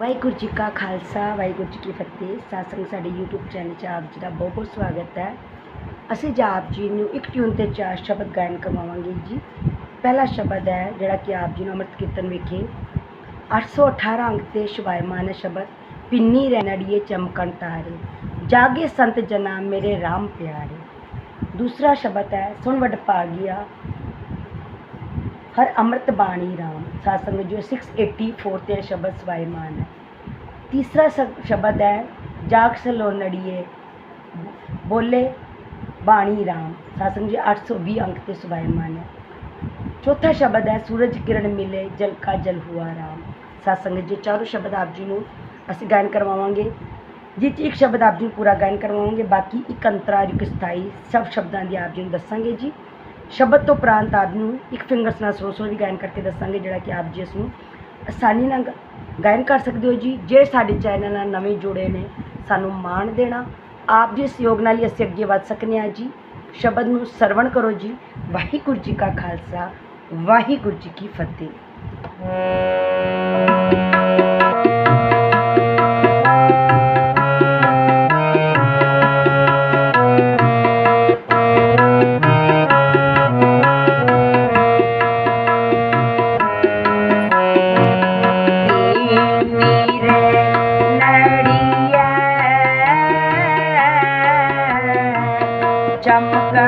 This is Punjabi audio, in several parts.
ਵਾਹਿਗੁਰੂ ਜੀ ਕਾ ਖਾਲਸਾ, ਵਾਹਿਗੁਰੂ ਜੀ ਕੀ ਫਤਿਹ। ਸਾਸੰਗ ਸਾਡੇ YouTube ਚੈਨਲ 'ਚ ਆਪ ਜੀ ਦਾ ਬਹੁਤ ਬਹੁਤ ਸਵਾਗਤ ਹੈ। ਅਸੀਂ ਜੀ ਆਪ ਜੀ ਨੂੰ ਇੱਕ ਟਿਊਨ ਤੇ ਚਾਰ ਸ਼ਬਦ ਗਾਇਨ ਕਰਵਾਵਾਂਗੇ ਜੀ। ਪਹਿਲਾ ਸ਼ਬਦ ਹੈ ਜਿਹੜਾ ਕਿ ਆਪ ਜੀ ਨੂੰ ਅੰਮ੍ਰਿਤ ਕੀਰਤਨ ਵਿਖੇ 818 ਅੰਕ ਤੇ ਸ਼ੁਭਾਇਮਾਨ ਸ਼ਬਦ, ਪਿੰਨੀ ਰੈਣੜੀਏ ਚਮਕਣ ਤਾਰੇ, ਜਾਗੇ ਸੰਤ ਜਨਾ ਮੇਰੇ RAM ਪਿਆਰੇ। ਦੂਸਰਾ ਸ਼ਬਦ ਹੈ, ਸੁਣ ਵਡ ਪਾਗਿਆ ਹਰ ਅੰਮ੍ਰਿਤ ਬਾਣੀ ਰਾਮ, ਸਾਸੰਗ ਜੋ 684 ਤੇ ਸ਼ਬਦ ਸਵਾਇਮਾਨ ਹੈ। ਤੀਸਰਾ ਸ- ਸ਼ਬਦ ਹੈ, ਜਾਗ ਸਲੋ ਨੜੀਏ, ਬੋਲੇ ਬਾਣੀ ਰਾਮ, ਸਾਸੰਗ ਜੀ 820 ਅੰਕ ਤੇ ਸਵਾਇਮਾਨ ਹੈ। ਚੌਥਾ ਸ਼ਬਦ ਹੈ, ਸੂਰਜ ਕਿਰਨ ਮਿਲੇ, ਜਲ ਕਾ ਜਲ ਹੁਆ ਰਾਮ, ਸਾਸੰਗ ਜੀ ਚਾਰੋਂ ਸ਼ਬਦ ਆਪ ਜੀ ਨੂੰ ਅਸੀਂ ਗਾਇਨ ਕਰਵਾਵਾਂਗੇ। ਜਿਸ 'ਚ ਇੱਕ ਸ਼ਬਦ ਆਪ ਜੀ ਨੂੰ ਪੂਰਾ ਗਾਇਨ ਕਰਵਾਵਾਂਗੇ, ਬਾਕੀ ਇੱਕ ਅੰਤਰਾ ਇੱਕ ਸਥਾਈ ਸਭ ਸ਼ਬਦਾਂ ਦੀ ਆਪ ਜੀ ਨੂੰ ਦੱਸਾਂਗੇ ਜੀ। ਸ਼ਬਦ ਤੋਂ ਉਪਰੰਤ ਆਪ ਨੂੰ ਇੱਕ ਫਿੰਗਰਸ ਨਾਲ ਸਲੋ ਸਲੋ ਵੀ ਗਾਇਨ ਕਰਕੇ ਦੱਸਾਂਗੇ, ਜਿਹੜਾ ਕਿ ਆਪ ਜੀ ਇਸ ਨੂੰ ਆਸਾਨੀ ਨਾਲ ਗਾਇਨ ਕਰ ਸਕਦੇ ਹੋ ਜੀ। ਜੇ ਸਾਡੇ ਚੈਨਲ ਨਾਲ ਨਵੇਂ ਜੁੜੇ ਨੇ, ਸਾਨੂੰ ਮਾਣ ਦੇਣਾ। ਆਪ ਜੀ ਸਹਿਯੋਗ ਨਾਲ ਹੀ ਅਸੀਂ ਅੱਗੇ ਵੱਧ ਸਕਨੇ ਹਾਂ ਜੀ। ਸ਼ਬਦ ਨੂੰ ਸਰਵਣ ਕਰੋ ਜੀ। ਵਾਹਿਗੁਰੂ ਜੀ ਕਾ ਖਾਲਸਾ, ਵਾਹਿਗੁਰੂ ਜੀ ਕੀ ਫਤਿਹ। Yeah.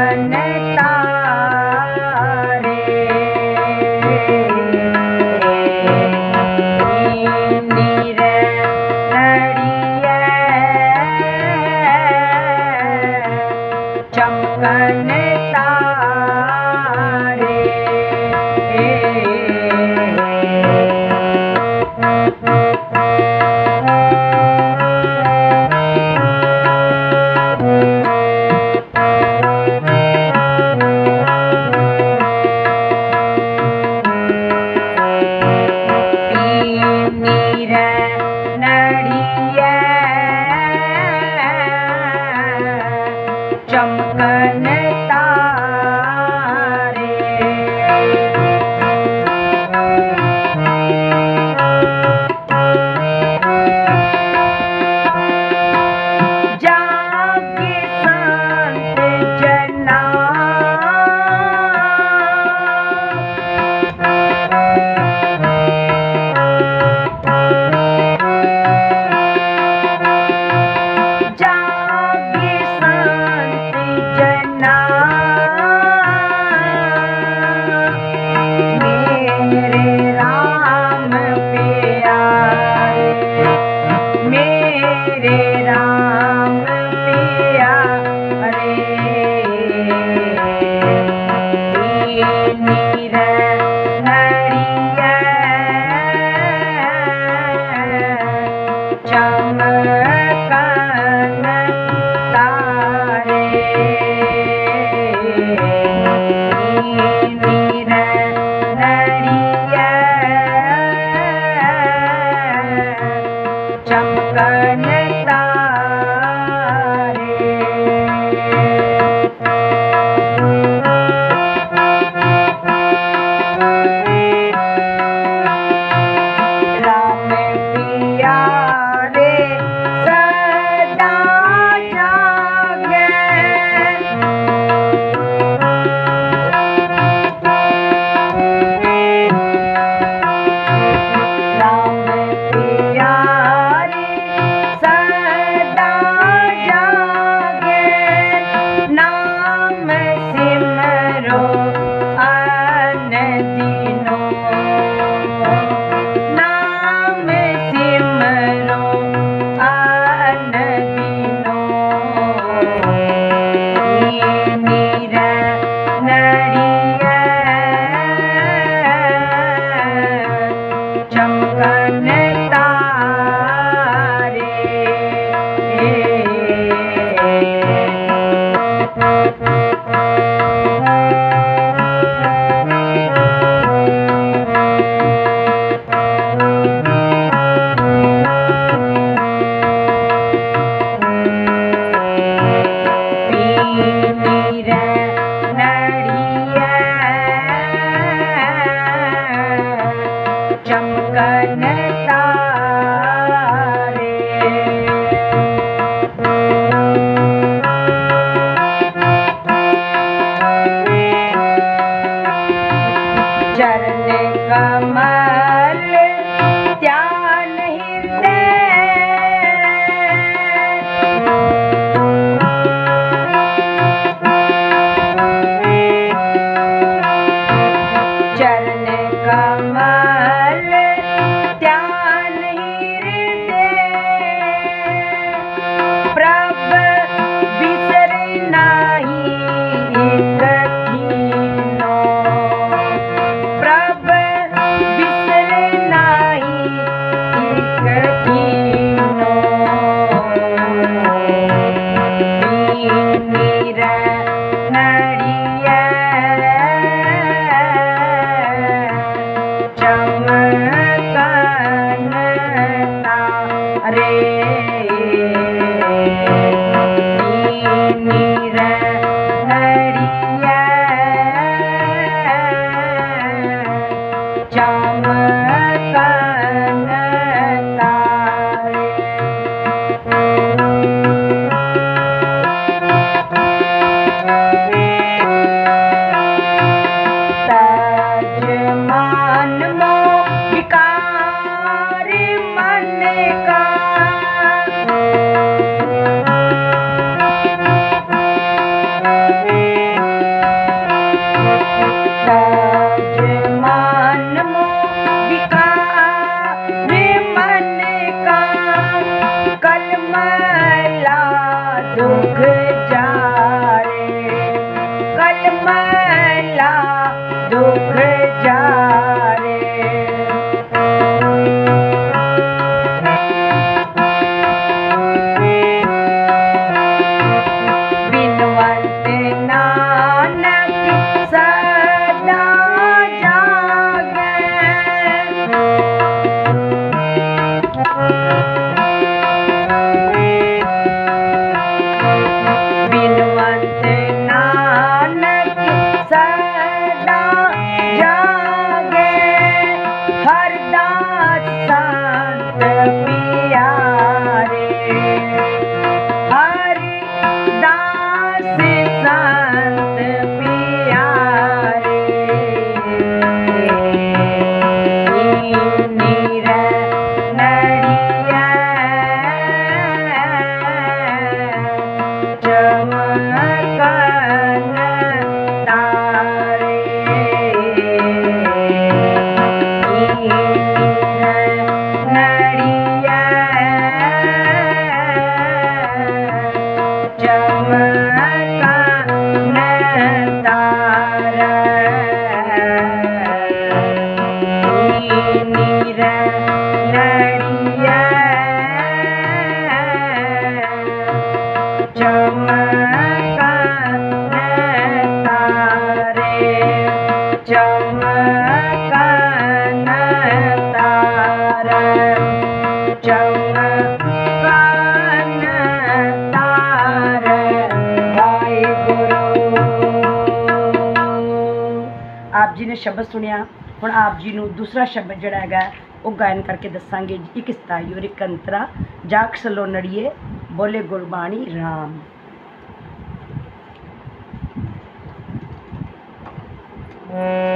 रे ਸ਼ਬਦ ਸੁਣਿਆ, ਹੁਣ ਆਪ ਜੀ ਨੂੰ ਦੂਸਰਾ ਸ਼ਬਦ ਜਿਹੜਾ ਹੈਗਾ, ਉਹ ਗਾਇਨ ਕਰਕੇ ਦੱਸਾਂਗੇ ਇੱਕ ਸਤਾਇਓ ਰਿਕੰਤਰਾ ਜਾਖਸਲੋ ਨੜੀਏ, ਬੋਲੇ ਗੁਰਬਾਣੀ RAM Mm.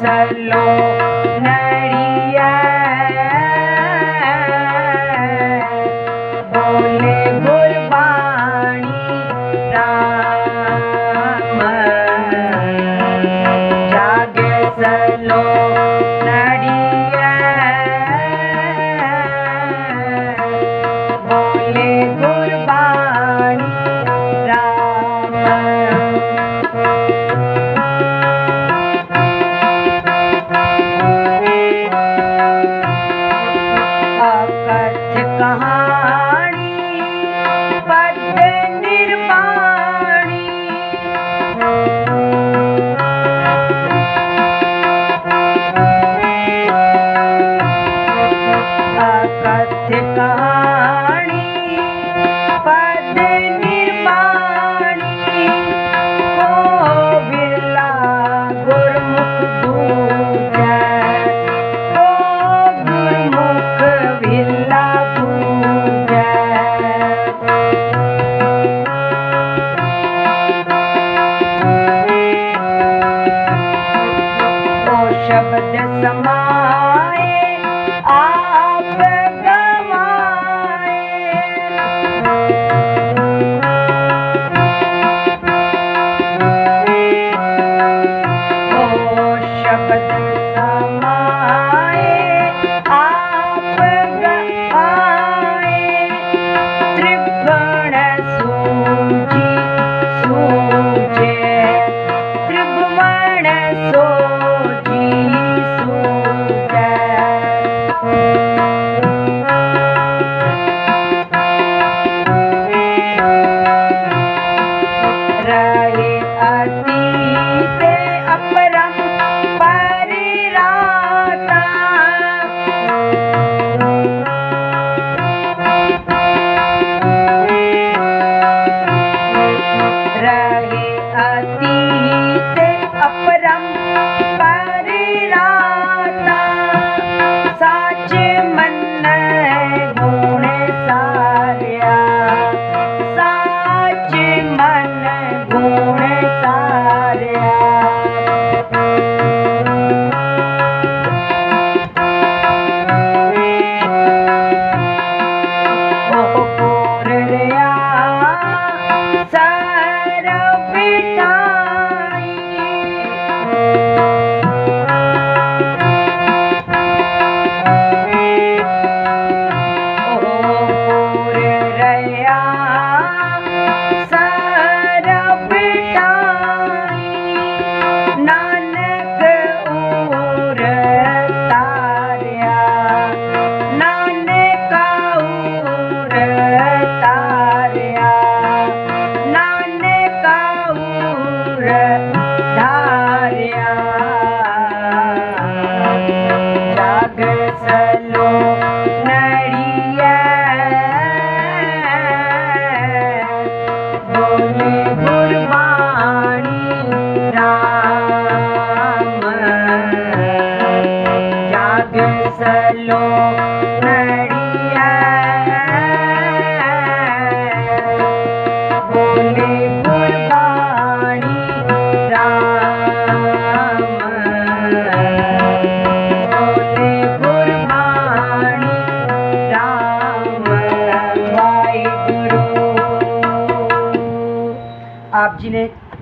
salo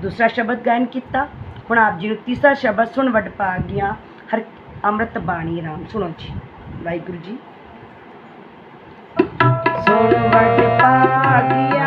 ਦੂਸਰਾ ਸ਼ਬਦ ਗਾਇਨ ਕੀਤਾ। ਹੁਣ ਆਪ ਜੀ ਨੂੰ ਤੀਸਰਾ ਸ਼ਬਦ ਸੁਣ ਵਟ ਪਾ ਗਿਆ ਹਰ ਅੰਮ੍ਰਿਤ ਬਾਣੀ ਰਾਮ ਸੁਣੋ ਜੀ। ਵਾਹਿਗੁਰੂ ਜੀ। ਸੁਣ ਵਡ ਪਾ ਗਿਆ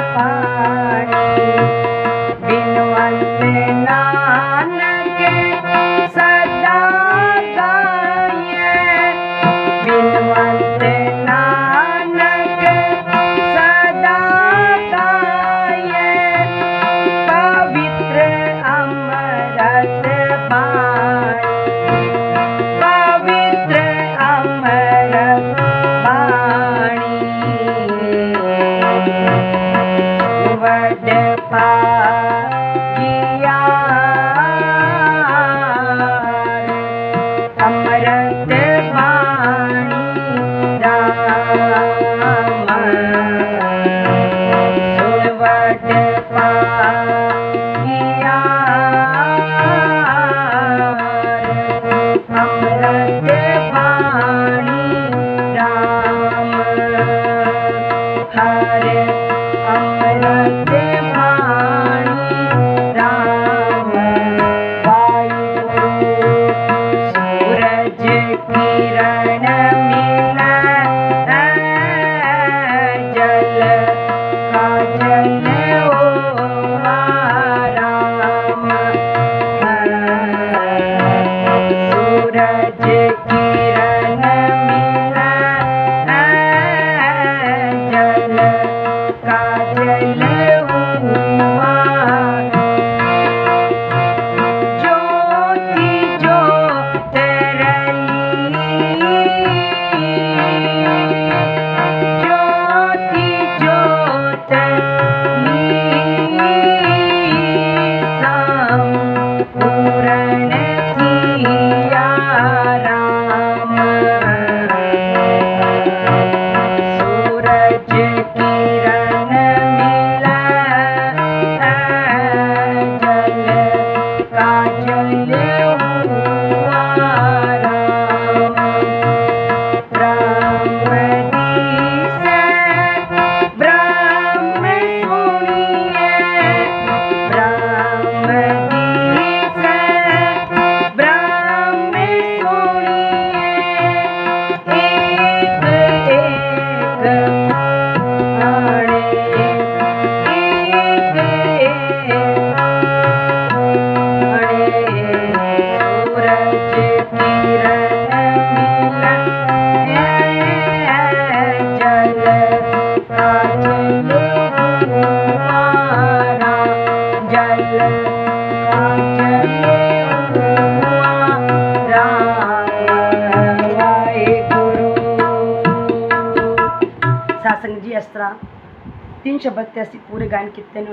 पानी बट पा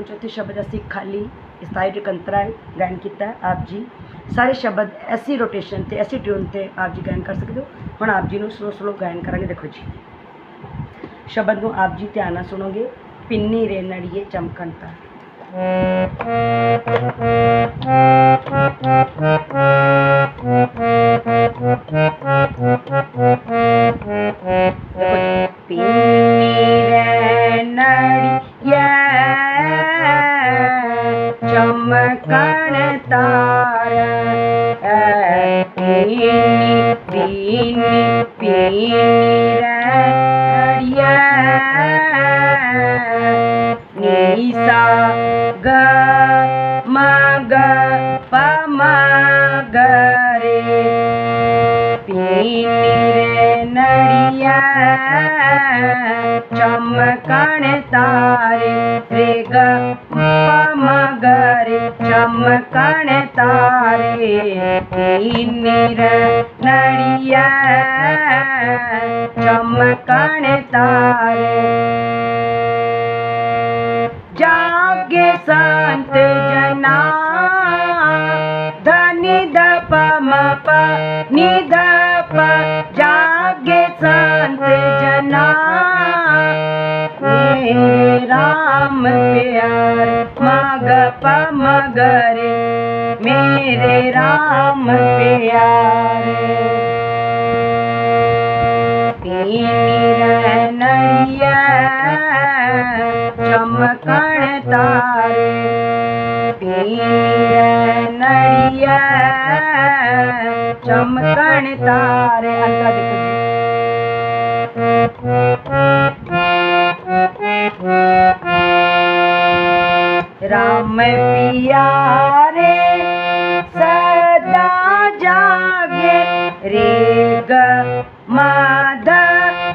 ਚੌਥੇ ਸ਼ਬਦ ਅਸੀਂ ਖਾਲੀ ਇਸਤਾਈ ਟਕੰਤਰਾ ਗਾਇਨ ਕੀਤਾ ਆਪ ਜੀ। ਸਾਰੇ ਸ਼ਬਦ ਐਸੀ ਰੋਟੇਸ਼ਨ ਤੇ, ਐਸੀ ਟਿਊਨ ਤੇ ਆਪ ਜੀ ਗਾਇਨ ਕਰ ਸਕਦੇ ਹੋ। ਹੁਣ ਆਪ ਜੀ ਨੂੰ ਸਲੋ ਸਲੋ ਗਾਇਨ ਕਰਾਂਗੇ, ਦੇਖੋ ਜੀ। ਸ਼ਬਦ ਨੂੰ ਆਪ ਜੀ ਧਿਆਨ ਨਾਲ ਸੁਣੋਗੇ। ਪਿੰਨੀ ਰੇ ਨੜੀਏ ਚਮਕਣ ਤਾਂ ਮ ਗ ਪ ਮ ਗ ਰੇ ਪੀਨੀ ਰੇ ਨੜੀਏ ਚਮਕਣ ਤਾਰੇ ਰੇ ਗ ਪ ਮ ਗ ਰੇ ਜਨਾ ਧਨੀ ਦ ਪ ਮ ਪ ਨੀ ਦ ਪ ਜਾਗੇ ਸੰਤ ਜਨਾ ਮੇਰੇ ਰਾਮ ਪਿਆਰ ਮਗ ਪ ਮਗ ਰੇ ਮੇਰੇ ਰਾਮ ਪਿਆਰੇ ਪੀਨੀ ਨੜੀਏ ਚਮਕਣ ਤਾਰੇ ਪੀਨੀ ਰੇ ਦੇਖੋ ਜੀ ਰਾਮ ਪਿਆਰੇ, ਸਦਾ ਜਾਗੇ ਰੇ ਗ ਮਾਦ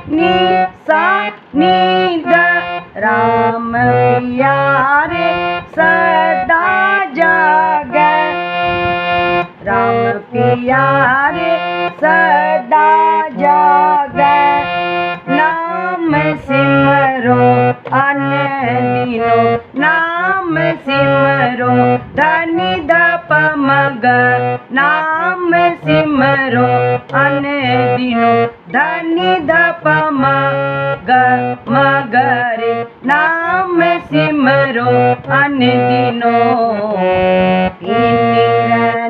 ਨੀ ਸਾ ਨੀ ਦ ਰਾਮ ਪਿਆਰੇ ਸਦਾ ਜਾਗੇ ਰਾਮ ਪਿਆਰੇ ਸਦਾ ਜਾਗੇ ਨਾਮ ਸਿਮਰੋ ਅਨ ਦਿਨੋ ਨਾਮ ਸਿਮਰੋ ਧਨੀ ਦ ਪ ਮਗ ਨਾਮ ਸਿਮਰੋ ਅਨ ਦਿਨੋ ਧਨੀ ਦ ਪ ਮਗ ਮਗ ਰੇ ਨਾਮ ਸਿਮਰੋ ਅਨ ਦਿਨੋ ਇੰਨੀ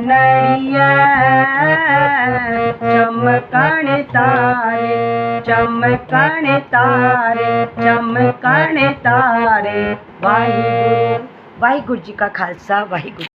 ਨੜੀਆ ਚਮਕਣ ਤਾਰੇ ਚਮਕਣ ਤਾਰੇ ਚਮਕਣ ਤਾਰੇ ਵਾਹਿਗੁਰੂ ਵਾਹਿਗੁਰੂ ਜੀ ਕਾ ਖਾਲਸਾ ਵਾਹਿਗੁਰੂ